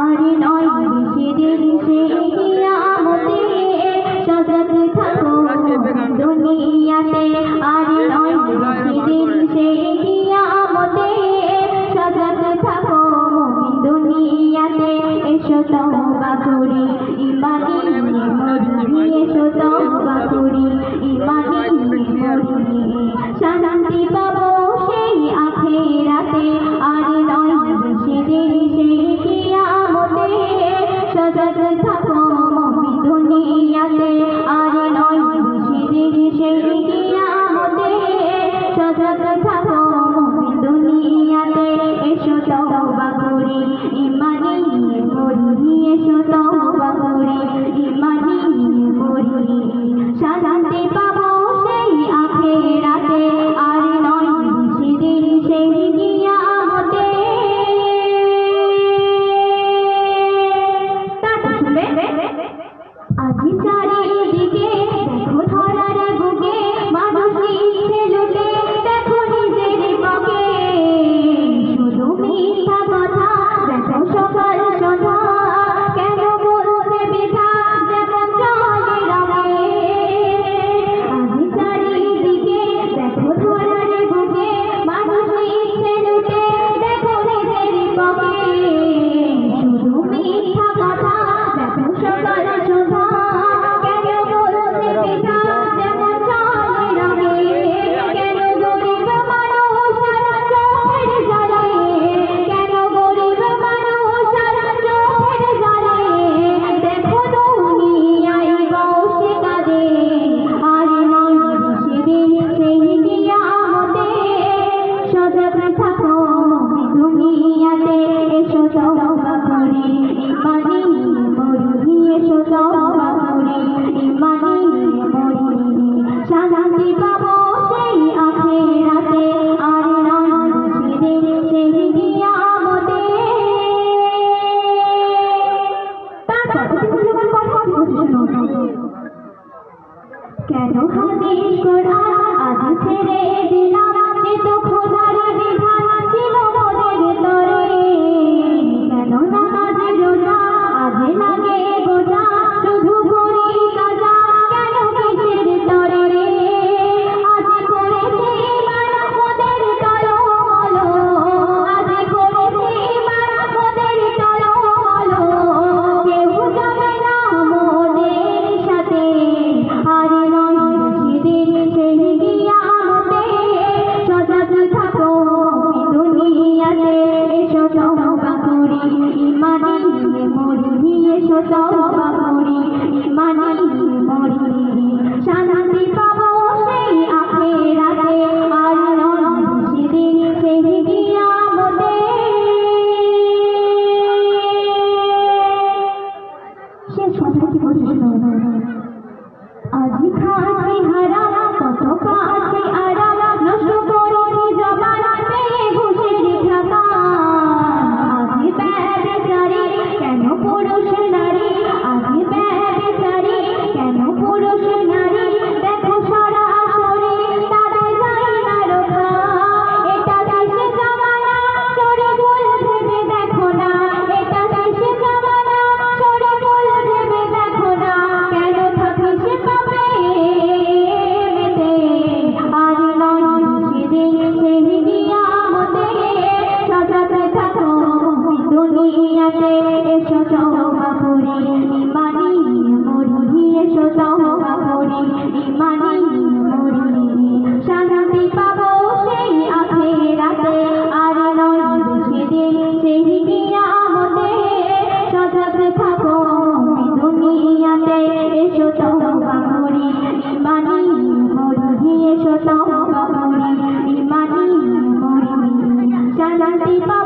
আরে নয় দিশে দিশে কিয়ামতে সজাগ থাকো। দুনিয়াতে শান্তি পাবো করি ইমানি মরি নিয়ে শত করি ইমানি মরি সাজাতে শান্তি পাবো। आज खा के हरा পারি পাব